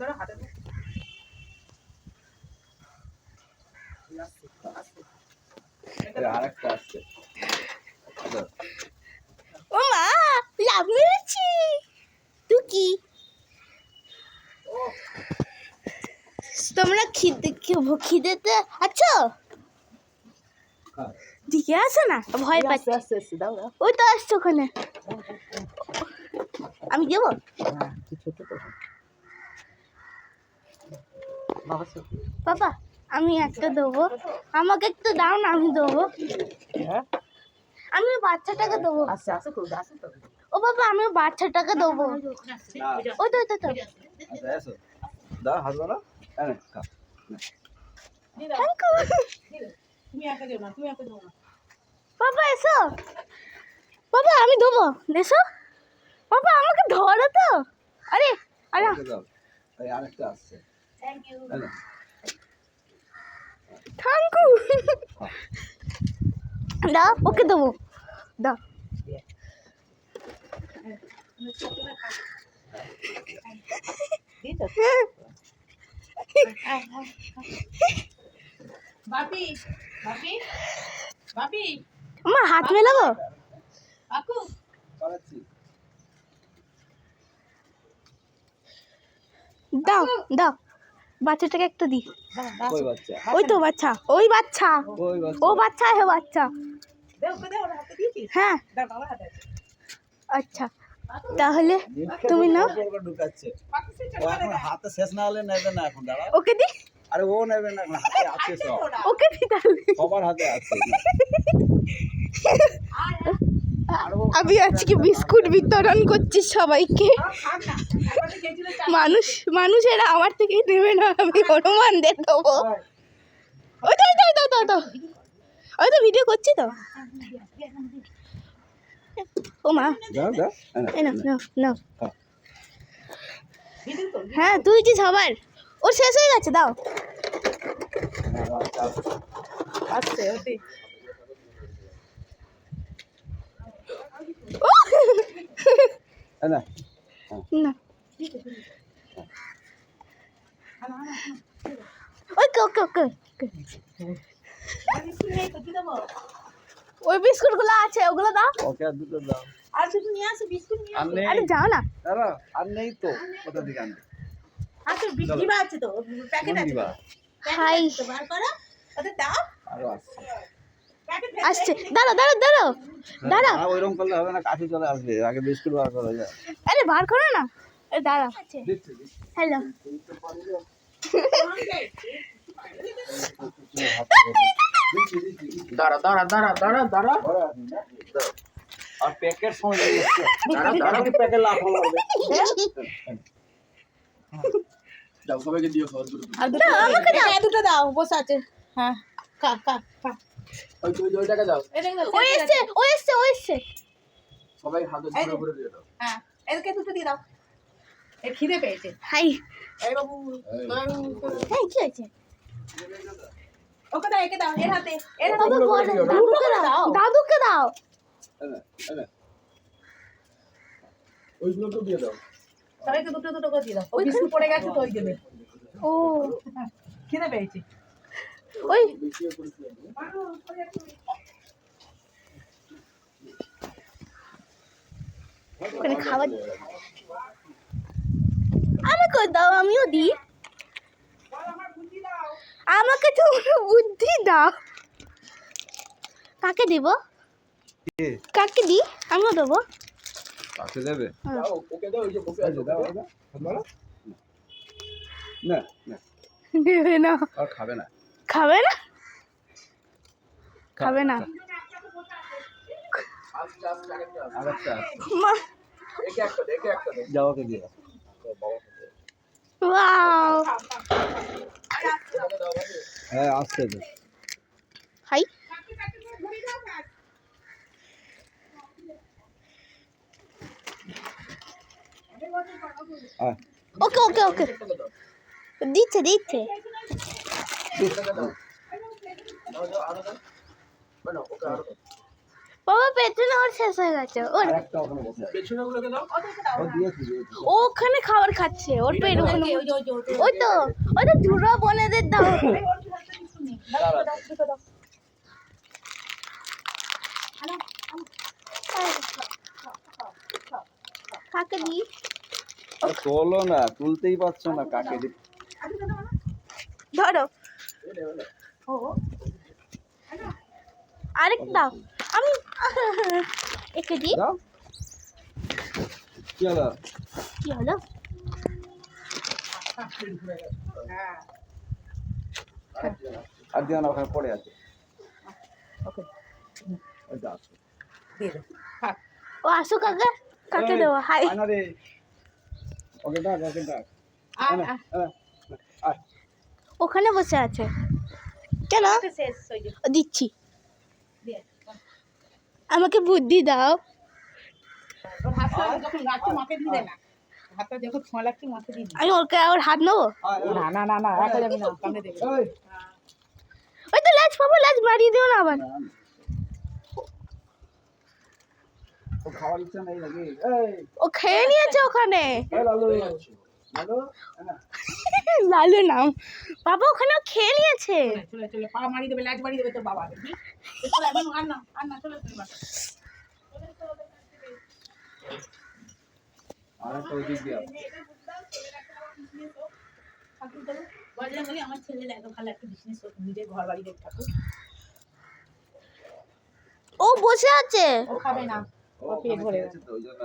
ধরো হাতে ও মা লাভ মেরেছি। তুই কি? তোমরা খিদে খিদেতে আছো। দিকে আসো না ভয় পাচ্ছি। ওই তো আসছো ওখানে। আমি দেবো? হ্যাঁ ছোট বাবা আমি একটা দেবো। আমাকে একটু দাও না আমি দেবো। হ্যাঁ? আমি বাচ্চাটাকে দেবো। ও বাবা আমি বাচ্চাটাকে দেবো। ওই তো ওই তো, আচ্ছা দাও হাত বাড়া বাবা এসো। বাবা আমি দেবো। এসো। বাবা আমাকে ধরো তো। আরে আরে। আরেকটা আসছে। থ্যাংক ইউ দাও ওকে দেবো দাও বাপি বাপি বাপি আমার হাত মেলাবো দাও দাও বাচ্চাটাকে একটা দি। ওই তো বাচ্চা ওই বাচ্চা ও বাচ্চা? বাচ্চা হে বাচ্চা। দে ওকে দে ওর হাতে দিয়েছিস হ্যাঁ। আচ্ছা তাহলে তুমি এখন হাতে শেষ না হলে নেবে না এখন দাঁড়া। ওকে দি। আরে ও নেবে না এখন হাতে আছে সব। ওকে দি তাহলে। সবার হাতে আছে। আমি আজকে বিস্কুট বিতরণ করছি সবাইকে। মানুষ মানুষেরা আমার থেকেই নেবে না আমি হনুমানদের দেবো। ওই তো ওই তো ওই তো, ওই তো, ওই তো ভিডিও করছি তো। ও মা হ্যাঁ। তুই কি সবার। ও শেষ হয়ে গেছে দাও। আসছে ওতে ও! এনে না। ওকে ওকে ওকে। ওই বিস্কুটগুলো আছে ওগুলো দাও। ওকে আর দুটো দাও। আর শুধু নিয়ে আসো বিস্কুট নিয়ে আসো। আরে যাও না। দাঁড়া আর নেই তো কোথা থেকে আনবে? আচ্ছা ডিবা আছে তো প্যাকেট আছে। হাই। তো বার করো। ওদের দাও। আরও প্যাকেট আসছে। দাঁড়াও দাঁড়াও দাঁড়াও। দাঁড়াও। না ওইরকম করলে হবে না কাছে চলে আসবে। আগে বিস্কুট বার করা যায়। আরে বার করো না। এ দাঁড়াও। হ্যালো। দাঁড়া দাঁড়া দাঁড়া দাঁড়া দাঁড়া আর প্যাকেট সময় দাঁড়া দাঁড়া কি প্যাকেট লাভ হবে যাও সবাইকে দিও খাবার দুটো আর দুটো আমাকে দাও। দুটো দাও বসে আছে। হ্যাঁ খা। খা ওই ওই ওইটাকে দাও। এটা ও এসছে ও এসছে ও সবাই হাতে এই ধরে দিয়ে দাও। হ্যাঁ এদেরকে দুটো দিয়ে দাও। এ খিদে পেয়েছে। হাই। এই বাবু হ্যাঁ কি হয়েছে? ওকে দাও একে দাও এর হাতে এর হাতে। দাদুকে দাও দাদুকে দাও। এনে এনে ওইগুলো তো দিয়ে দাও। সবাইকে দুটো দুটো করে দিয়ে দাও। ওই বিস্কুট পড়ে গেছে তো ওই দেবে। ও। খিদে পেয়েছে। ওই ওখানে খাবার আমাকে দাও আমিও দিই। আমাকে তো বুদ্ধি দাও। কাকে দেব? কাকে দিই? আমিও দেবো। কাছে দেবে? হ্যাঁ। ওকে দাও ওই যে বসে আছে দাও দাও দাও। না না। দেবে না। আর খাবে না। খাবে না? খাবে না। হ্যাঁ আসতে দে হাই ওকে ওকে ওকে। দিচ্ছে দিচ্ছে। বাবা পেছনে ওর শেষ হয়ে গেছে। ওর ওখানে খাবার খাচ্ছে ওর পেট ওখানে ওই তো ওই তো ঝুড়ো বোনেদের দাও। কাকে দি তোলো না তুলতেই পারছ না কাকে দি ধরো। আরেক দাও। আমি একে দি দাও। কি হলো? কি হলো? আর দিও না ওখানে পড়ে আছে। ও আসো কাকে কাকে দেবো? হাই। ওকে ডাক ওকে ডাক। আয়, আয়। ওখানে বসে আছে। যে, দিচ্ছি। আমাকে বুদ্ধি দাও। আমি ওকে ওর হাত নেব। না না না না ওই। ওই তো লেজ পাবো লেজ মারিয়ে দিও না আবার। ও খেয়ে নিয়েছে ওখানে। লালু? লালু। নাম। বাবা ওখানে ও খেয়ে নিয়েছে। চলে চলে পা মারি দেবে লাজ মারি দেবে তোর বাবা দেখি চলে এখন আর না আর না চলে চলে বাবা। আর একটা ওই দিক দিয়ে আছে। বজরঙ্গলি আমার ছেলের এত ভালো একটা বিজনেস নিজের ঘর বাড়ি দেখে থাকুক ও বসে আছে? ও খাবে না। ও পেট ভরে খেয়েছে তো, ওই জন্য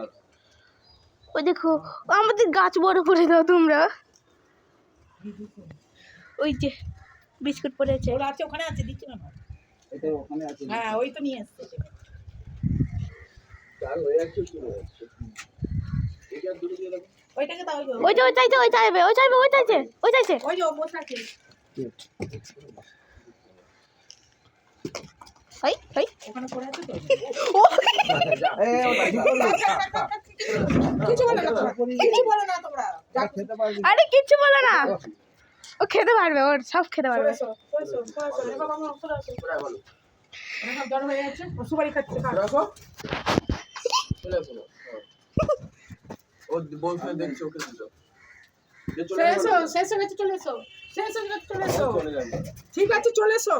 ওই দেখো ও আমাদের গাছ বড় করে দাও তোমরা। ওই যে বিস্কুট পড়েছে ওরা আছে ওখানে আছে দিচ্ছি না এটা ওখানে আছে। হ্যাঁ ওই তো নিয়ে এসছে। চাল হয়ে শুরু হচ্ছে এটা দূরে দিয়ে রাখো। ওইটাকে দাও ওই যে- ওই চাইছে ওই চাইবে ওই চাইবে ওই চাইছে ওই চাইছে। ওই যে ও বসে আছে। ওই ওই ওখানে পড়ে আছে তো? ও এই ওটা কি করলি? কিছু বলে না কিছু বলে না তোমরা। আরে বলো ও খেতে পারবে ওর সব খেতে পারবে। চলে এসো। চলে এসো। ঠিক আছে চলে এসো।